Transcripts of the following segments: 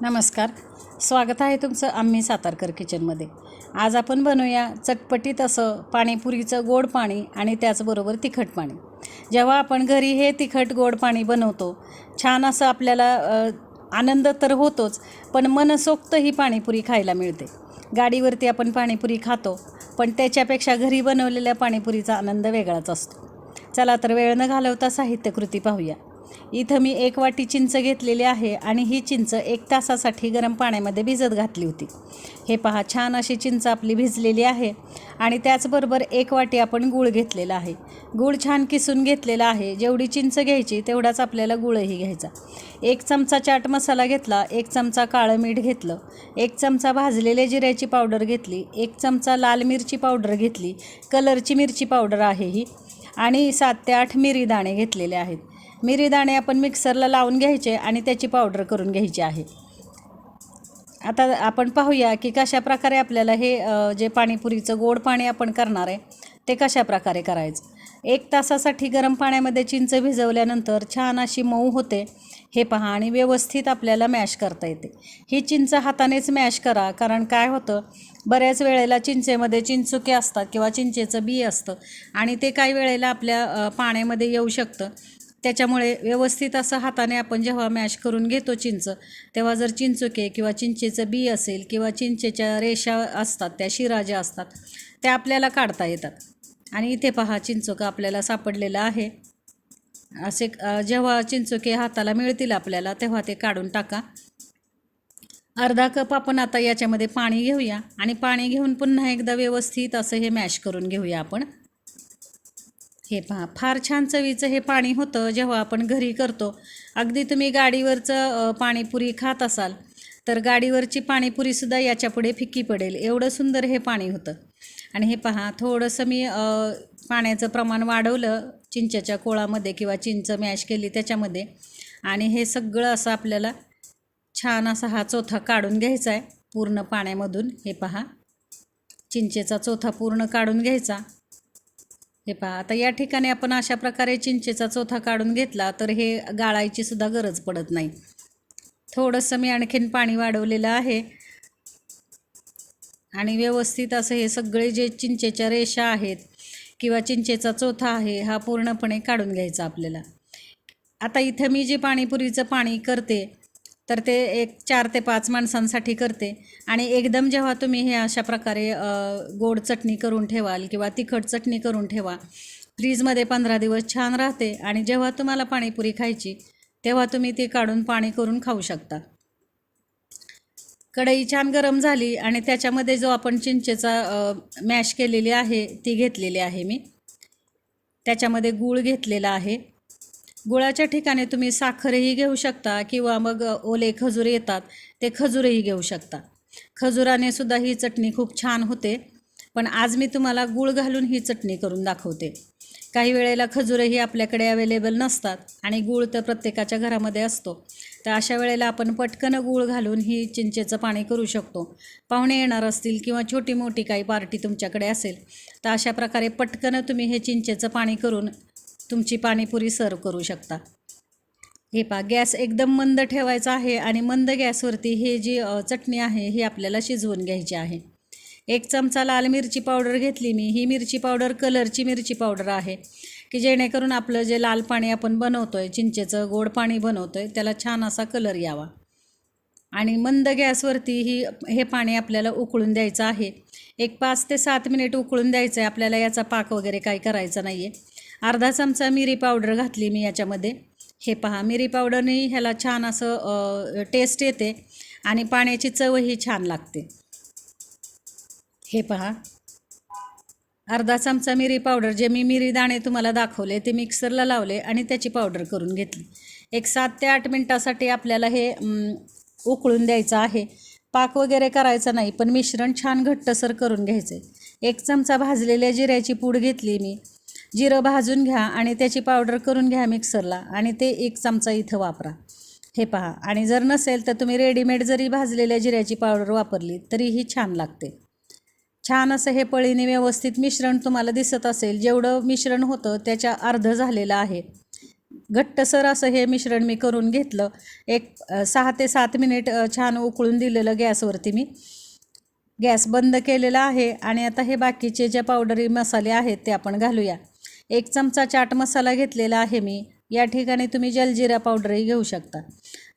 नमस्कार. स्वागत आहे तुमचं आम्ही सातारकर किचनमध्ये. आज आपण बनवूया चटपटीत असं पाणीपुरीचं गोड पाणी आणि त्याचबरोबर तिखट पाणी. जेव्हा आपण घरी हे तिखट गोड पाणी बनवतो छान असं आपल्याला आनंद तर होतोच पण मनसोक्त ही पाणीपुरी खायला मिळते. गाडीवरती आपण पाणीपुरी खातो पण त्याच्यापेक्षा घरी बनवलेल्या पाणीपुरीचा आनंद वेगळाच असतो. चला तर वेळ न घालवता साहित्यकृती पाहूया. इथं मी एक वाटी चिंच घेतलेली आहे आणि ही चिंच एक तासासाठी गरम पाण्यामध्ये भिजत घातली होती. हे पहा छान अशी चिंच आपली भिजलेली आहे आणि त्याचबरोबर एक वाटी आपण गूळ घेतलेला आहे. गूळ छान किसून घेतलेला आहे. जेवढी चिंच घ्यायची तेवढाच आपल्याला गुळही घ्यायचा. एक चमचा चाट मसाला घेतला एक चमचा काळं मीठ घेतलं एक चमचा भाजलेले जिऱ्याची पावडर घेतली एक चमचा लाल मिरची पावडर घेतली कलरची मिरची पावडर आहे ही आणि सात ते आठ मिरी दाणे घेतलेले आहेत. मिरी दाणे आपण मिक्सरला लावून घ्यायचे आणि त्याची पावडर करून घ्यायची आहे. आता आपण पाहूया की कशा प्रकारे आपल्याला हे जे पाणीपुरीचं गोड पाणी आपण करणार आहे ते कशा प्रकारे करायचं? एक तासासाठी गरम पाण्यामध्ये चिंच भिजवल्यानंतर छान अशी मऊ होते. हे पहा आणि व्यवस्थित आपल्याला मॅश करता येते. ही चिंच हातानेच मॅश करा कारण काय होतं बऱ्याच वेळेला चिंचेमध्ये चिंचुके असतात किंवा चिंचेचं बी असतं आणि ते काही वेळेला आपल्या पाण्यामध्ये येऊ शकतं. त्याच्यामुळे व्यवस्थित असं हाताने आपण जेव्हा मॅश करून घेतो चिंच तेव्हा जर चिंचुके किंवा चिंचेचं बी असेल किंवा चिंचेच्या रेषा असतात त्या शिरा ज्या असतात त्या आपल्याला काढता येतात. आणि इथे पहा चिंचोका आपल्याला सापडलेलं आहे. असे जेव्हा चिंचोके हाताला मिळतील आपल्याला तेव्हा ते काढून टाका. अर्धा कप आपण आता याच्यामध्ये पाणी घेऊया आणि पाणी घेऊन पुन्हा एकदा व्यवस्थित असं हे मॅश करून घेऊया आपण. हे पहा फार छान चवीचं हे पाणी होतं जेव्हा आपण घरी करतो. अगदी तुम्ही गाडीवरचं पाणीपुरी खात असाल तर गाडीवरची पाणीपुरीसुद्धा याच्यापुढे फिक्की पडेल. एवढं सुंदर हे पाणी होतं. आणि हे पहा थोडंसं मी पाण्याचं प्रमाण वाढवलं चिंचेच्या कोळामध्ये किंवा चिंच मॅश केली त्याच्यामध्ये. आणि हे सगळं असं आपल्याला छान असा हा चोथा काढून घ्यायचा आहे पूर्ण पाण्यामधून हे पहा चिंचेचा चोथा पूर्ण काढून घ्यायचा. हे पहा आता या ठिकाणी आपण अशा प्रकारे चिंचेचा चोथा काढून घेतला तर हे गाळायची सुद्धा गरज पडत नाही. थोडंसं मी आणखीन पाणी वाढवलेलं आहे. आणि व्यवस्थित असं हे सगळे जे चिंचेच्या रेषा आहेत किंवा चिंचेचा चोथा आहे हा पूर्णपणे काढून घ्यायचा आपल्याला. आता इथं मी जे पाणीपुरीचं पाणी करते तर ते एक चार ते पाच माणसांसाठी करते. आणि एकदम जेव्हा तुम्ही हे अशा प्रकारे गोड चटणी करून ठेवाल किंवा तिखट चटणी करून ठेवा फ्रीजमध्ये पंधरा दिवस छान राहते आणि जेव्हा तुम्हाला पाणीपुरी खायची तेव्हा तुम्ही ती काढून पाणी करून खाऊ शकता. कढई छान गरम झाली आणि त्याच्यामध्ये जो आपण चिंचेचा मॅश केलेली आहे ती घेतलेली आहे मी. त्याच्यामध्ये गूळ घेतलेला आहे. गुळाच्या ठिकाणी तुम्ही साखरही घेऊ शकता किंवा मग ओले खजूर येतात ते खजूरही घेऊ शकता. खजुराने सुद्धा ही चटणी खूप छान होते. पण आज मी तुम्हाला गूळ घालून ही चटणी करून दाखवते. काही वेळेला खजूरही आपल्याकडे अवेलेबल नसतात आणि गूळ तर प्रत्येकाच्या घरामध्ये असतो. तर अशा वेळेला आपण पटकन गूळ घालून ही चिंचेचं पाणी करू शकतो. पाहुणे येणार असतील किंवा छोटी मोठी काही पार्टी तुमच्याकडे असेल तर अशा प्रकारे पटकन तुम्ही हे चिंचेचं पाणी करून तुमची पाणीपुरी सर्व करू शकता. हे पहा गॅस एकदम मंद ठेवायचा आहे आणि मंद गॅसवरती हे जी चटणी आहे ही आपल्याला शिजवून घ्यायची आहे. एक चमचा लाल मिरची पावडर घेतली मी. ही मिरची पावडर कलरची मिरची पावडर आहे की जेणेकरून आपलं जे लाल पाणी आपण बनवतो आहे चिंचेचं गोड पाणी बनवतो आहे त्याला छान असा कलर यावा. आणि मंद गॅसवरती ही हे पाणी आपल्याला उकळून द्यायचं आहे. एक पाच ते सात मिनिट उकळून द्यायचं आहे आपल्याला याचा पाक वगैरे काही करायचा नाही आहे अर्धा चमचा मिरी पावडर घातली मी याच्यामध्ये. हे पहा मिरी पावडरने ह्याला छान असं टेस्ट येते आणि पाण्याची चवही छान लागते. हे पहा. अर्धा चमचा मिरी पावडर जे मी मिरी दाणे तुम्हाला दाखवले ते मिक्सरला लावले आणि त्याची पावडर करून घेतली. एक सात ते आठ मिनटासाठी आपल्याला हे उकळून द्यायचं आहे. पाक वगैरे करायचा नाही पण मिश्रण छान घट्टसर करून घ्यायचं आहे एक चमचा भाजलेल्या जिऱ्याची पूड घेतली मी. जिरं भाजून घ्या आणि त्याची पावडर करून घ्या मिक्सरला आणि ते एक चमचा इथं वापरा. हे पहा. आणि जर नसेल तर तुम्ही रेडीमेड जरी भाजलेल्या जिऱ्याची पावडर वापरली तरीही छान लागते. छान असं हे पळीने व्यवस्थित मिश्रण तुम्हाला दिसत असेल. जेवढं मिश्रण होतं त्याच्या अर्ध झालेलं आहे. घट्टसर असं हे मिश्रण मी करून घेतलं. एक सहा ते सात मिनिट छान उकळून दिलेलं गॅसवरती मी. गॅस बंद केलेला आहे आणि आता हे बाकीचे जे पावडरी मसाले आहेत ते आपण घालूया. एक चमचा चाट मसाला घेतलेला आहे मी. या ठिकाणी तुम्ही जलजिरा पावडरही घेऊ शकता.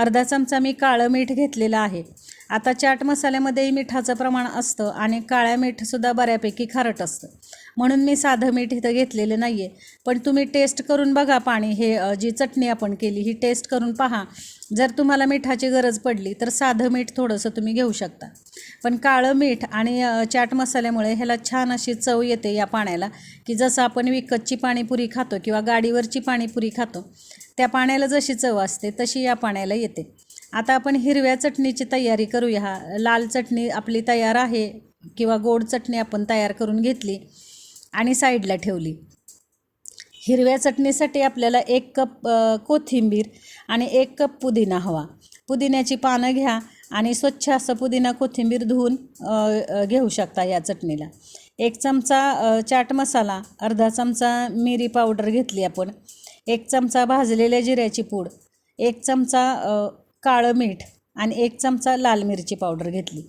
अर्धा चमचा मी काळं मीठ घेतलेलं आहे. आता चाट मसाल्यामध्येही मिठाचं प्रमाण असतं आणि काळ्या मीठसुद्धा बऱ्यापैकी खारट असतं. म्हणून मी साधं मीठ इथं घेतलेलं नाही आहे पण तुम्ही टेस्ट करून बघा पाणी. हे जी चटणी आपण केली ही टेस्ट करून पहा. जर तुम्हाला मिठाची गरज पडली तर साधं मीठ थोडंसं तुम्ही घेऊ शकता. पण काळं मीठ आणि चाट मसाल्यामुळे ह्याला छान अशी चव येते या पाण्याला की जसं आपण विकतची पाणीपुरी खातो किंवा गाडीवरची पाणीपुरी खातो त्या पाण्याला जशी चव असते तशी या पाण्याला येते. आता आपण हिरव्या चटणीची तयारी करूया. हा लाल चटणी आपली तयार आहे किंवा गोड चटणी आपण तयार करून घेतली आणि साईडला ठेवली. हिरव्या चटणीसाठी आपल्याला एक कप कोथिंबीर आणि एक कप पुदिना हवा. पुदिन्याची पानं घ्या आणि स्वच्छ असं पुदिना कोथिंबीर धुवून घेऊ शकता या चटणीला. एक चमचा चाट मसाला अर्धा चमचा मिरी पावडर घेतली आपण. एक चमचा भाजलेल्या जिऱ्याची पूड. एक चमचा काळं मीठ आणि एक चमचा लाल मिरची पावडर घेतली.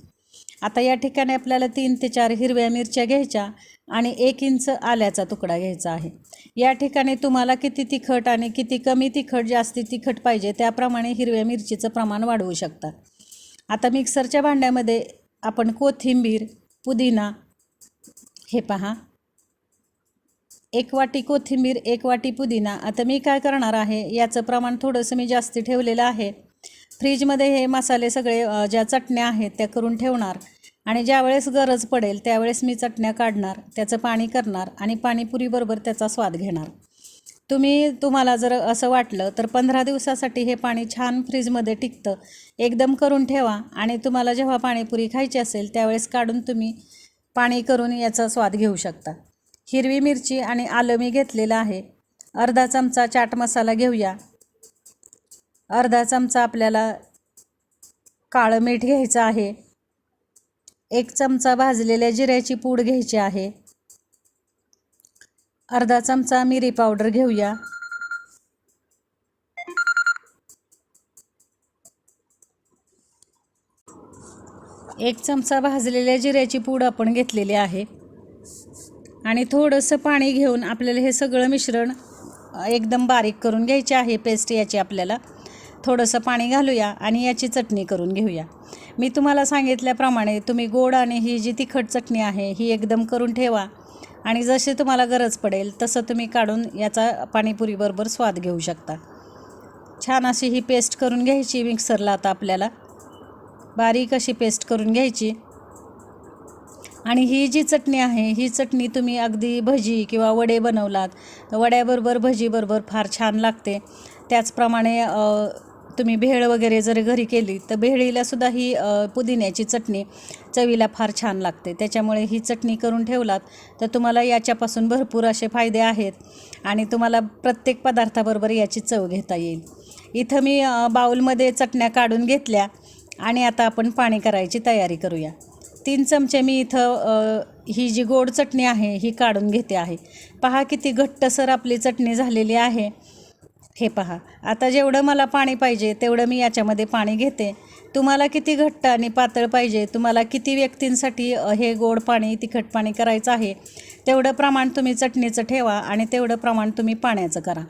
आता या ठिकाणी आपल्याला तीन ते चार हिरव्या मिरच्या घ्यायच्या आणि एक इंच आल्याचा तुकडा घ्यायचा आहे. या ठिकाणी तुम्हाला किती तिखट आणि किती कमी तिखट जास्ती तिखट पाहिजे त्याप्रमाणे हिरव्या मिरचीचं प्रमाण वाढवू शकता. आता मिक्सरच्या भांड्यामध्ये आपण कोथिंबीर पुदिना हे पहा. एक वाटी कोथिंबीर एक वाटी पुदिना. आता मी काय करणार आहे? याचं प्रमाण थोडंसं मी जास्ती ठेवलेलं आहे. फ्रीजमध्ये हे मसाले सगळे ज्या चटण्या आहेत त्या करून ठेवणार आणि ज्यावेळेस गरज पडेल त्यावेळेस मी चटण्या काढणार त्याचं पाणी करणार आणि पाणीपुरीबरोबर त्याचा स्वाद घेणार. तुम्ही तुम्हाला जर असं वाटलं तर पंधरा दिवसासाठी हे पाणी छान फ्रीजमध्ये टिकतं. एकदम करून ठेवा आणि तुम्हाला जेव्हा पाणीपुरी खायची असेल त्यावेळेस काढून तुम्ही पाणी करून याचा स्वाद घेऊ शकता. हिरवी मिरची आणि आलं मी घेतलेलं आहे. अर्धा चमचा चाट मसाला घेऊया. अर्धा चमचा आपल्याला काळं मीठ घ्यायचं आहे. एक चमचा भाजलेल्या जिऱ्याची पूड घ्यायची आहे. अर्धा चमचा मिरी पावडर घेऊया. एक चमचा भाजलेल्या जिऱ्याची पूड आपण घेतलेली आहे. आणि थोडंसं पाणी घेऊन आपल्याला हे सगळं मिश्रण एकदम बारीक करून घ्यायचे आहे पेस्ट याची आपल्याला. थोडंसं पाणी घालूया आणि याची चटणी करून घेऊया. मी तुम्हाला सांगितल्याप्रमाणे तुम्ही गोड आणि ही जी तिखट चटणी आहे ही एकदम करून ठेवा. आणि जशी तुम्हाला गरज पडेल तसं तुम्ही काढून याचा पाणीपुरीबरोबर स्वाद घेऊ शकता. छान अशी ही पेस्ट करून घ्यायची मिक्सरला आता आपल्याला. बारीक अशी पेस्ट करून घ्यायची. आणि ही जी चटणी आहे ही चटणी तुम्ही अगदी भजी किंवा वडे बनवलात वड्याबरोबर भजीबरोबर फार छान लागते. त्याचप्रमाणे तुम्ही भेळ वगैरे जर घरी केली तर भेळीलासुद्धा ही पुदिन्याची चटणी चवीला फार छान लागते. त्याच्यामुळे ही चटणी करून ठेवलात तर तुम्हाला याच्यापासून भरपूर असे फायदे आहेत आणि तुम्हाला प्रत्येक पदार्थाबरोबर याची चव घेता येईल. इथं मी बाऊलमध्ये चटण्या काढून घेतल्या आणि आता आपण पाणी करायची तयारी करूया. तीन चमचे मी इथं ही जी गोड चटणी आहे ही काढून घेते आहे. पहा किती घट्टसर आपली चटणी झालेली आहे. हे पहा आता जेवढं मला पाणी पाहिजे तेवढं मी याच्यामध्ये पाणी घेते. तुम्हाला किती घट्ट आणि पातळ पाहिजे तुम्हाला किती व्यक्तींसाठी हे गोड पाणी तिखट पाणी करायचं आहे तेवढं प्रमाण तुम्ही चटणीचं ठेवा आणि तेवढं प्रमाण तुम्ही पाण्याचं करा.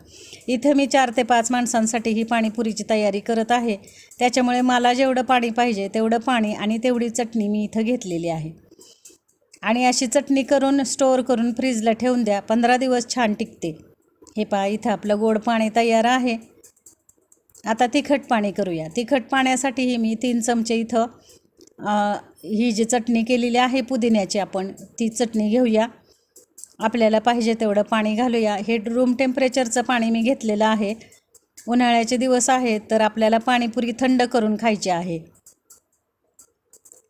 इथं मी चार ते पाच माणसांसाठी ही पाणीपुरीची तयारी करत आहे. त्याच्यामुळे मला जेवढं पाणी पाहिजे तेवढं पाणी आणि तेवढी चटणी मी इथं घेतलेली आहे. आणि अशी चटणी करून स्टोअर करून फ्रीजला ठेवून द्या पंधरा दिवस छान टिकते. हे पहा इथं आपलं गोड पाणी तयार आहे. आता तिखट पाणी करूया. तिखट पाण्यासाठीही मी तीन चमचे इथं ही जी चटणी केलेली आहे पुदिन्याची आपण ती चटणी घेऊया. आपल्याला पाहिजे तेवढं पाणी घालूया. हे रूम टेम्परेचरचं पाणी मी घेतलेलं आहे. उन्हाळ्याचे दिवस आहेत तर आपल्याला पाणीपुरी थंड करून खायची आहे.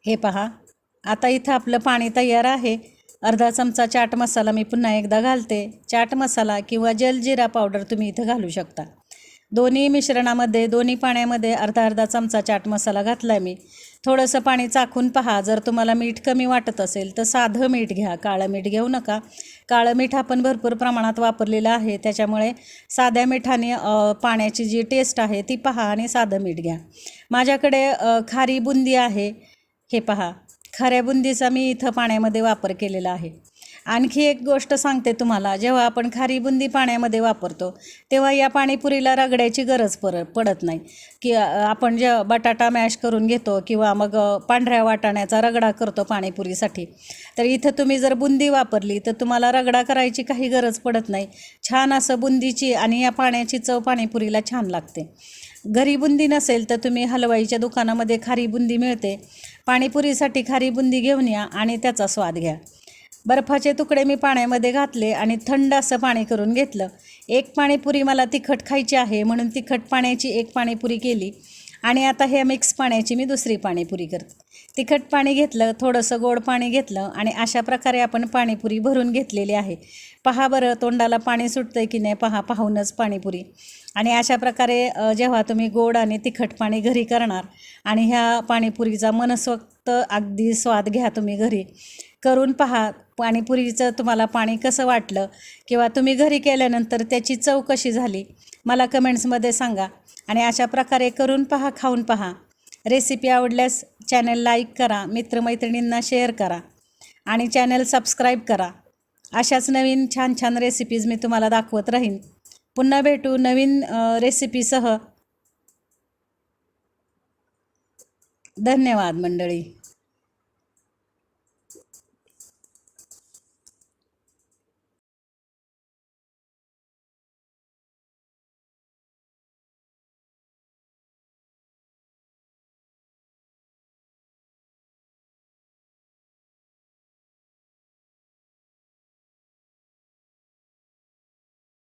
हे पहा आता इथं आपलं पाणी तयार आहे. अर्धा चमचा चाट मसाला मी पुन्हा एकदा घालते. चाट मसाला किंवा जलजिरा पावडर तुम्ही इथं घालू शकता. दोन्ही मिश्रणामध्ये दोन्ही पाण्यामध्ये अर्धा अर्धा चमचा चाट मसाला घातला आहे मी. थोडंसं पाणी चाखून पहा. जर तुम्हाला मीठ कमी वाटत असेल तर साधं मीठ घ्या. काळं मीठ घेऊ नका. काळं मीठ आपण भरपूर प्रमाणात वापरलेलं आहे. त्याच्यामुळे साध्या मिठाने पाण्याची जी टेस्ट आहे ती पहा आणि साधं मीठ घ्या. माझ्याकडे खारी बुंदी आहे. हे पहा. खऱ्या बुंदीचा मी इथं पाण्यामध्ये वापर केलेला आहे. आणखी एक गोष्ट सांगते तुम्हाला. जेव्हा आपण खारी बुंदी पाण्यामध्ये वापरतो तेव्हा या पाणीपुरीला रगड्याची गरज पर पडत नाही. की आपण जे बटाटा मॅश करून घेतो किंवा मग पांढऱ्या वाटाण्याचा रगडा करतो पाणीपुरीसाठी तर इथं तुम्ही जर बुंदी वापरली तर तुम्हाला रगडा करायची काही गरज पडत नाही. छान असं बुंदीची आणि या पाण्याची चव पाणीपुरीला छान लागते. घरी बुंदी नसेल तर तुम्ही हलवाईच्या दुकानामध्ये खारी बुंदी मिळते. पाणीपुरीसाठी खारी बुंदी घेऊन या आणि त्याचा स्वाद घ्या. बर्फाचे तुकडे मी पाण्यामध्ये घातले आणि थंड असं पाणी करून घेतलं. एक पाणीपुरी मला तिखट खायची आहे म्हणून तिखट पाण्याची एक पाणीपुरी केली आणि आता हे मिक्स पाण्याची मी दुसरी पाणीपुरी करते. तिखट पाणी घेतलं थोडंसं गोड पाणी घेतलं आणि अशा प्रकारे आपण पाणीपुरी भरून घेतलेली आहे. पहा बरं तोंडाला पाणी सुटतं की नाही पहा पाहूनच पाणीपुरी. आणि अशा प्रकारे जेव्हा तुम्ही गोड आणि तिखट पाणी घरी करणार आणि ह्या पाणीपुरीचा मनस्वक्त अगदी स्वाद घ्या तुम्ही घरी करून पहा. पाणीपुरीचं तुम्हाला पाणी कसं वाटलं? किंवा तुम्ही घरी केल्यानंतर त्याची चव कशी झाली? मला कमेंट्समध्ये सांगा. आणि अशा प्रकारे करून पहा खाऊन पहा. रेसिपी आवडल्यास चॅनल लाईक करा मित्रमैत्रिणींना शेअर करा आणि चॅनल सबस्क्राईब करा. अशाच नवीन छान छान रेसिपीज मी तुम्हाला दाखवत राहीन. पुन्हा भेटू नवीन रेसिपीसह. धन्यवाद मंडळी.